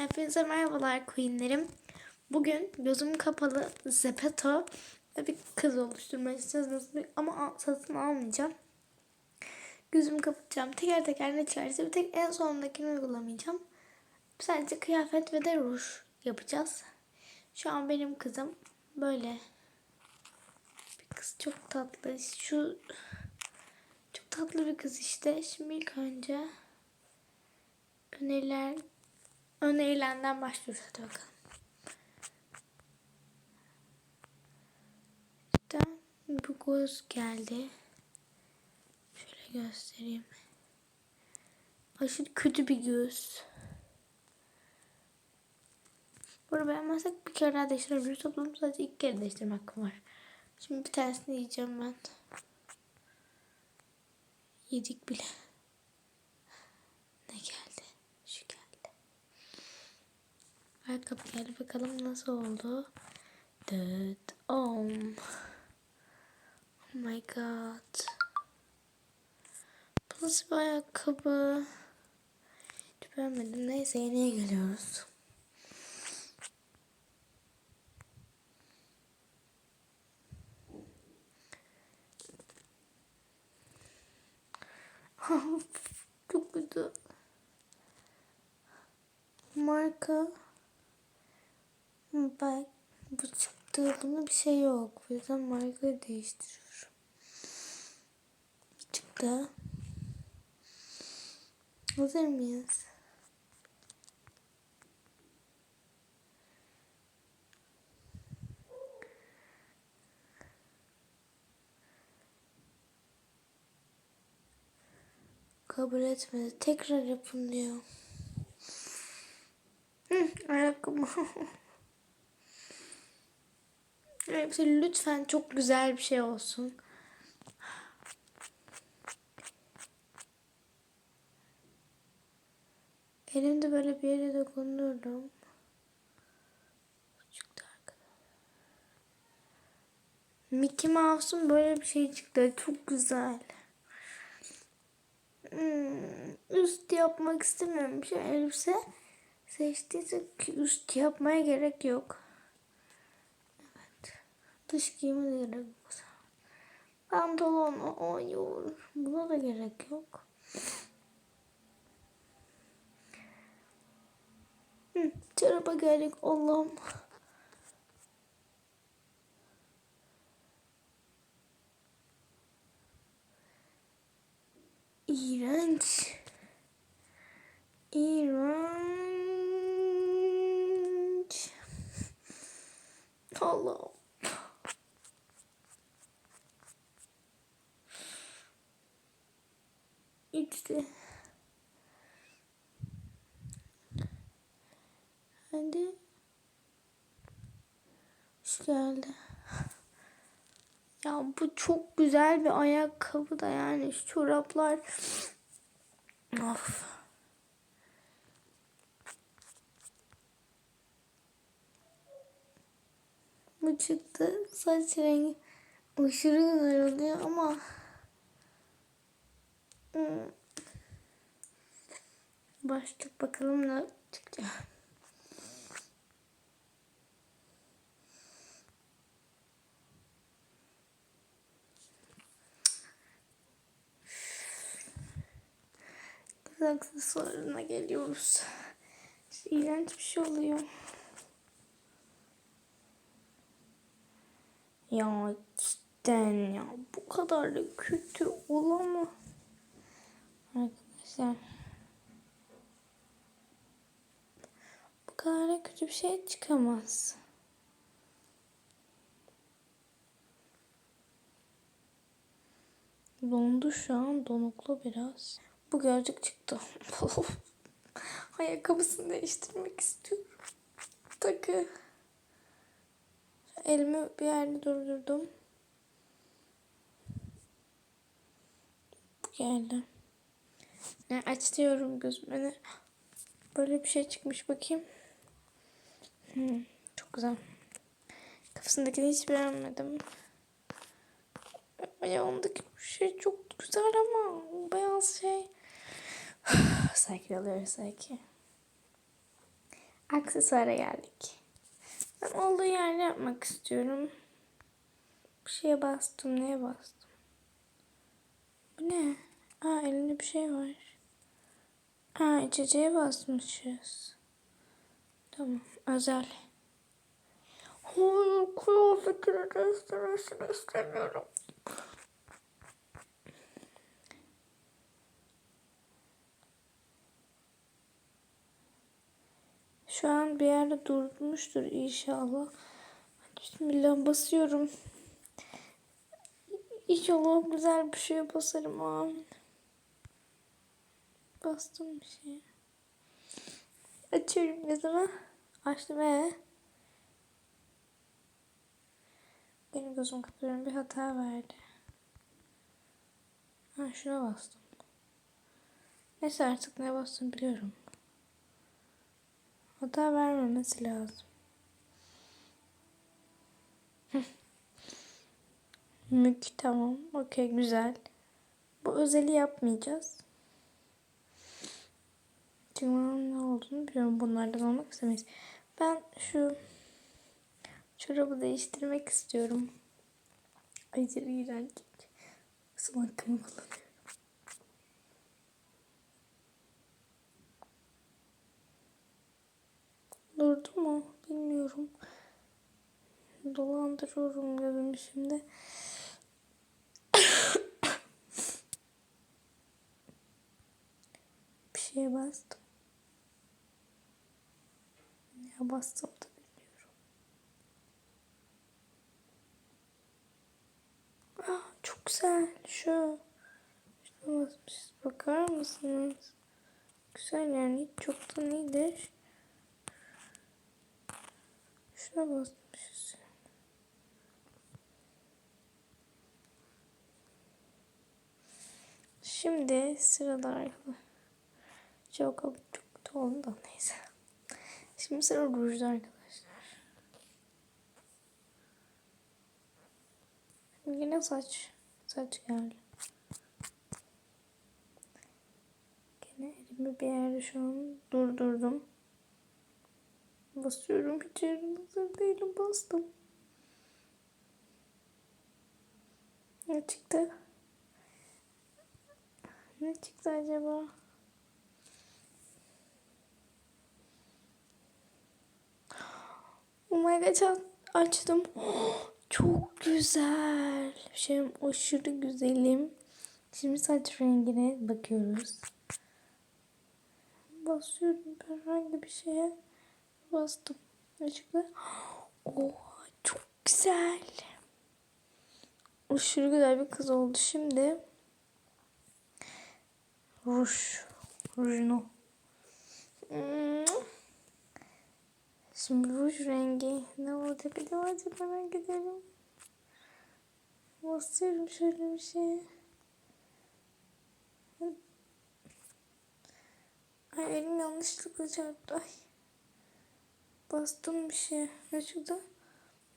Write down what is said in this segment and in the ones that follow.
Hepinize merhabalar queenlerim. Bugün gözüm kapalı Zepeto bir kız. Nasıl bir- ama satın almayacağım. Gözümü kapatacağım. Teker teker ne çıkarsa bir tek en sondakini uygulamayacağım. Sadece kıyafet ve de ruj yapacağız. Şu an benim kızım böyle. Bir kız çok tatlı. Şu çok tatlı bir kız işte. Şimdi ilk önce öneriler önerilenden başlıyoruz. Hadi bakalım. İşte bu göz geldi. Şöyle göstereyim. Aşırı kötü bir göz. Bunu beğenmezsek bir kere daha değiştirebiliriz. Toplam sadece ilk kere değiştirme hakkım var. Şimdi bir tanesini yiyeceğim ben. Yedik bile. Ne geldi? Şu geldi. Ayakkabı geldi. Bakalım nasıl oldu. Dıt. Oh. oh my god. Bu nasıl bir ayakkabı? Hiç beğenmedim. Neyse yeniye geliyoruz. Çok kötü. Marka. Bak bu çıktı. Bunda bir şey yok. O yüzden markayı değiştiriyorum. Çıktı. Hazır mıyız? Kabul etmedi. Tekrar yapın diyor. Hı, ayakkabı. Hepsi lütfen çok güzel bir şey olsun. Elimde böyle bir yere dokundurdum. Mickey Mouse'un böyle bir şey çıktı. Çok güzel. Hmm, üst yapmak istemiyorum şey elbise seçtiysek üst yapmaya gerek yok. Dış giyime de gerek yok. Pantolon oynuyor. Buna da gerek yok. Hı, çoraba gerek Allah'ım. İğrenç. İğrenç. Allah'ım. İşte. Hadi. Hoş geldi. Ya bu çok güzel bir ayakkabı da yani şu çoraplar. Of. Bu çıktı. Saç rengi aşırı güzel oluyor ama Hmm. Başlık bakalım ne çıkacak. Kız aksesuarına geliyoruz. İşte bir şey oluyor. Ya cidden ya bu kadar da kötü olamaz. Arkadaşlar. Bu kadar da kötü bir şey çıkamaz. Dondu şu an donuklu biraz. Bu gözlük çıktı. Ayakkabısını değiştirmek istiyorum. Takı. Elimi bir yerde durdurdum. Bu geldi. Ne aç diyorum gözüme? Böyle bir şey çıkmış bakayım. Hmm, çok güzel. Kafasındakini hiç beğenmedim. Ayağındaki bu şey çok güzel ama beyaz şey. Sanki alıyoruz sanki. aksesuara geldik. Ben olduğu yerde yapmak istiyorum. Bir şeye bastım. Neye bastım? Bu ne? Aa elinde bir şey var. Aa içeceğe basmışız. Tamam. Özel. Hayır kıyafetini değiştirmesini istemiyorum. Şu an bir yerde durmuştur inşallah. Bismillah basıyorum. İnşallah güzel bir şeye basarım amin. Bastım bir şey. Açıyorum gözümü. Açtım ve benim gözüm kapatıyorum bir hata verdi. Ha şuna bastım. Neyse artık ne bastım biliyorum. Hata vermemesi lazım. Mük tamam. Okey güzel. Bu özeli yapmayacağız. Bunun ne olduğunu biliyorum. Bunlardan olmak istemeyiz. Ben şu çorabı değiştirmek istiyorum. Aşırı iğrenç. Son hakkımı kullanıyorum. Durdu mu? Bilmiyorum. Dolandırıyorum gözümü şimdi. bir şeye bastım. Ya bastım da bilmiyorum. Ah, çok güzel. Şu. Basmışız. Bakar mısınız? Güzel yani. Çok da iyidir. Şuna basmışız. Şimdi sırada arkadaşlar. Çok çok da da neyse. Şimdi sıra rujda arkadaşlar. Yine saç. Saç geldi. Gene elimi bir yerde şu an durdurdum. Basıyorum hiç yerim hazır değilim bastım. Ne çıktı? Ne çıktı acaba? God açtım. Çok güzel. Şey aşırı güzelim. Şimdi saç rengine bakıyoruz. Basıyorum herhangi bir şeye. Bastım. Çıktı? Oha çok güzel. Aşırı güzel bir kız oldu. Şimdi ruj. Rujunu. Şimdi ruj rengi ne olacak acaba acaba merak ediyorum. Basıyorum şöyle bir şeye. Ay elim yanlışlıkla çarptı. Ay. Bastım bir şey. Ne çıktı?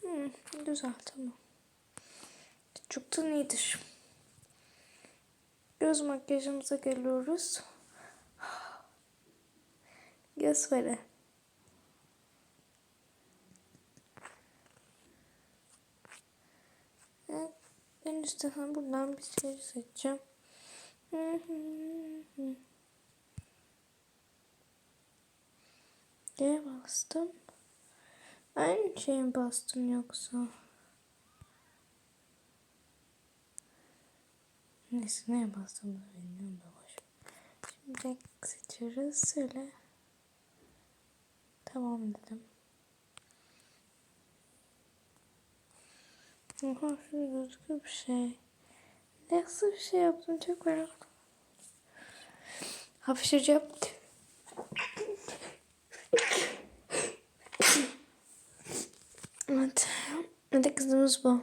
Hmm, güzel tamam. Çok da iyidir. Göz makyajımıza geliyoruz. Göz fere. Evet, en üstten buradan bir şey seçeceğim. Neye bastım? Aynı şeye bastım yoksa? Neyse neye bastım da bilmiyorum da boş. Şimdi renk seçiyoruz. Söyle. Tamam dedim. Oha şurada gözüküyor bir şey. Nasıl bir şey yaptım çok merak ettim. Hapşıracağım. Evet. Hadi kızımız bu.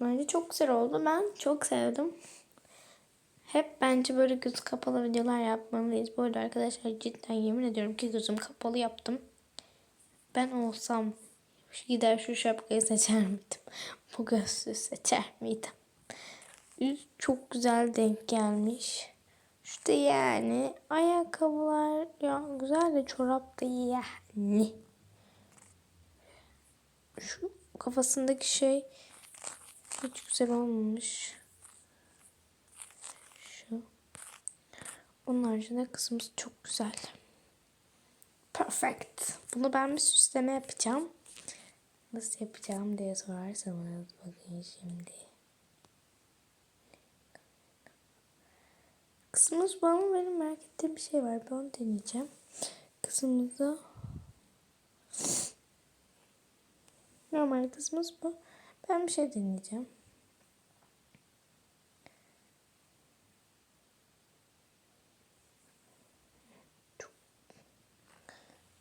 Bence çok güzel oldu. Ben çok sevdim. Hep bence böyle göz kapalı videolar yapmalıyız. Bu arada arkadaşlar cidden yemin ediyorum ki gözüm kapalı yaptım. Ben olsam gider şu şapkayı seçer miydim? Bu gözlüğü seçer miydim? üst çok güzel denk gelmiş. Da yani ayakkabılar ya güzel de çorap da yani. Şu kafasındaki şey hiç güzel olmamış. Şu. Onun haricinde kısmımız çok güzel. Perfect. Bunu ben bir süsleme yapacağım. Nasıl yapacağım diye sorarsanız bakın şimdi. Kısmımız bu ama benim merak ettiğim bir şey var. Ben onu deneyeceğim. Kısmımızda normal kısmımız bu. Ben bir şey deneyeceğim. Çok,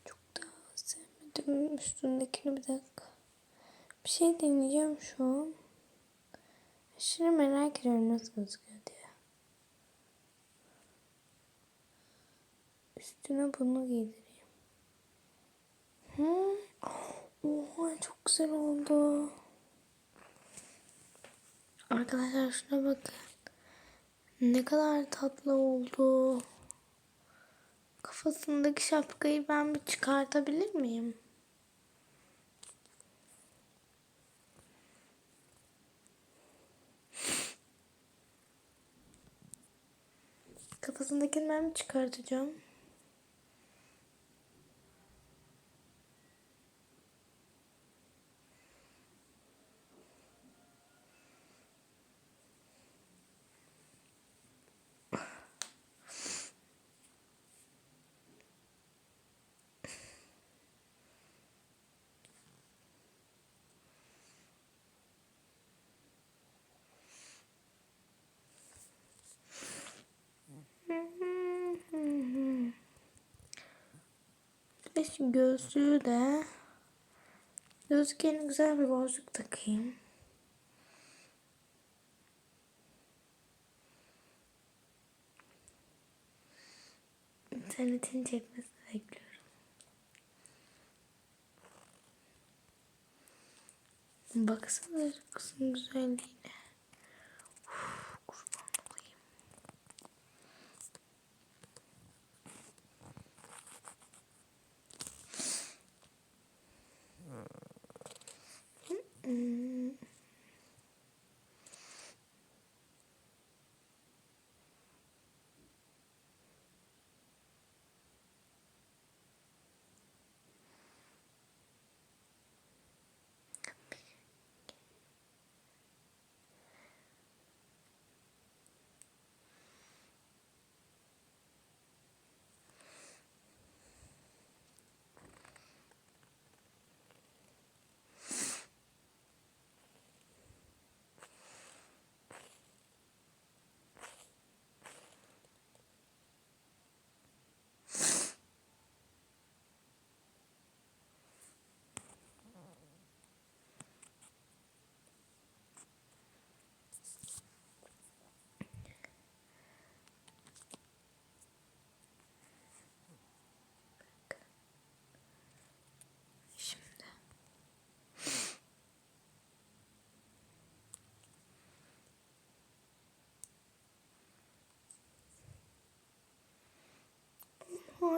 çok daha sevmedim üstündekini bir dakika. Bir şey deneyeceğim şu an. Aşırı merak ediyorum nasıl gözüküyor diye. Üstüne bunu giydireyim. Hı? Oha çok güzel oldu. Arkadaşlar şuna bakın. Ne kadar tatlı oldu. Kafasındaki şapkayı ben bir çıkartabilir miyim? Kafasındakini ben bir çıkartacağım. Ve şu gözlüğü de gözlük yerine güzel bir gözlük takayım. İnternetin çekmesini bekliyorum. Baksana kızın güzelliğine.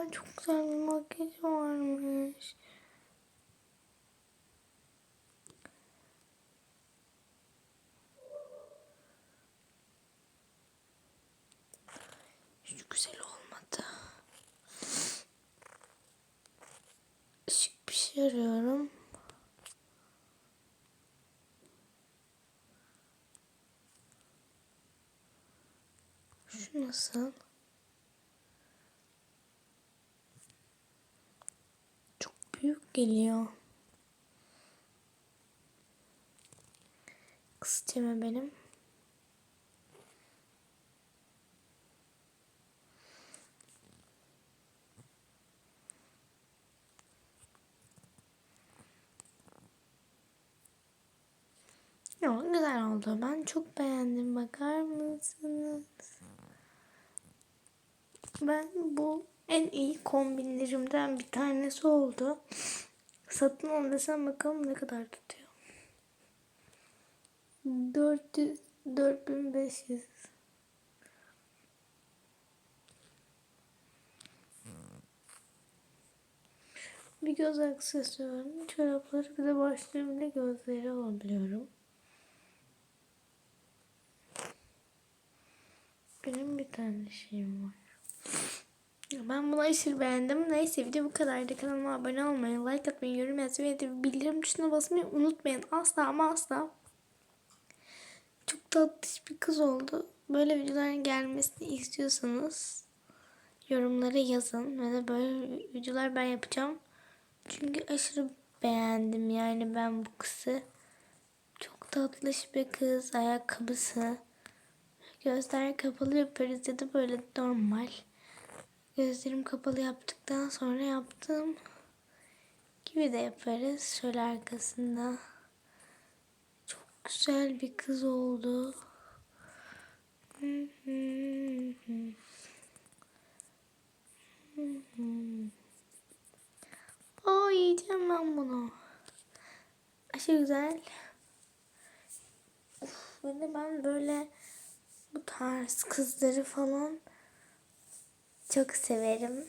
Çok güzel bir makyaj varmış. Hiç güzel olmadı. Şık bir şey arıyorum. Şu nasıl? Çok büyük geliyor. Kısacağım benim. Yok güzel oldu. Ben çok beğendim. Bakar mısınız? Ben bu en iyi kombinlerimden bir tanesi oldu. Satın al desem bakalım ne kadar tutuyor. 400 4500. Bir göz aksesuarım, çorapları bir de başlığımda gözleri alabiliyorum. Benim bir tane şeyim var. Ben bunu aşırı beğendim. Neyse video bu kadardı. Kanalıma abone olmayı, like atmayı, yorum yazmayı ve bildirim tuşuna basmayı unutmayın. Asla ama asla. Çok tatlış bir kız oldu. Böyle videoların gelmesini istiyorsanız yorumlara yazın. Ve de böyle videolar ben yapacağım. Çünkü aşırı beğendim yani ben bu kızı. Çok tatlış bir kız. Ayakkabısı. Gözler kapalı yaparız ya da böyle normal. Gözlerim kapalı yaptıktan sonra yaptığım gibi de yaparız. Şöyle arkasında. Çok güzel bir kız oldu. Oo yiyeceğim ben bunu. Aşırı güzel. Uf, bir de ben böyle bu tarz kızları falan çok severim.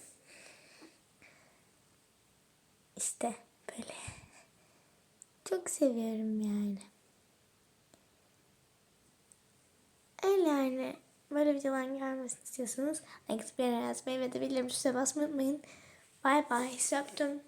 İşte böyle. Çok seviyorum yani. Öyle yani. Böyle videoların gelmesini istiyorsanız like, beğeni yazmayı ve de bildirim tuşuna basmayı unutmayın. Bye bye. Sizi öptüm.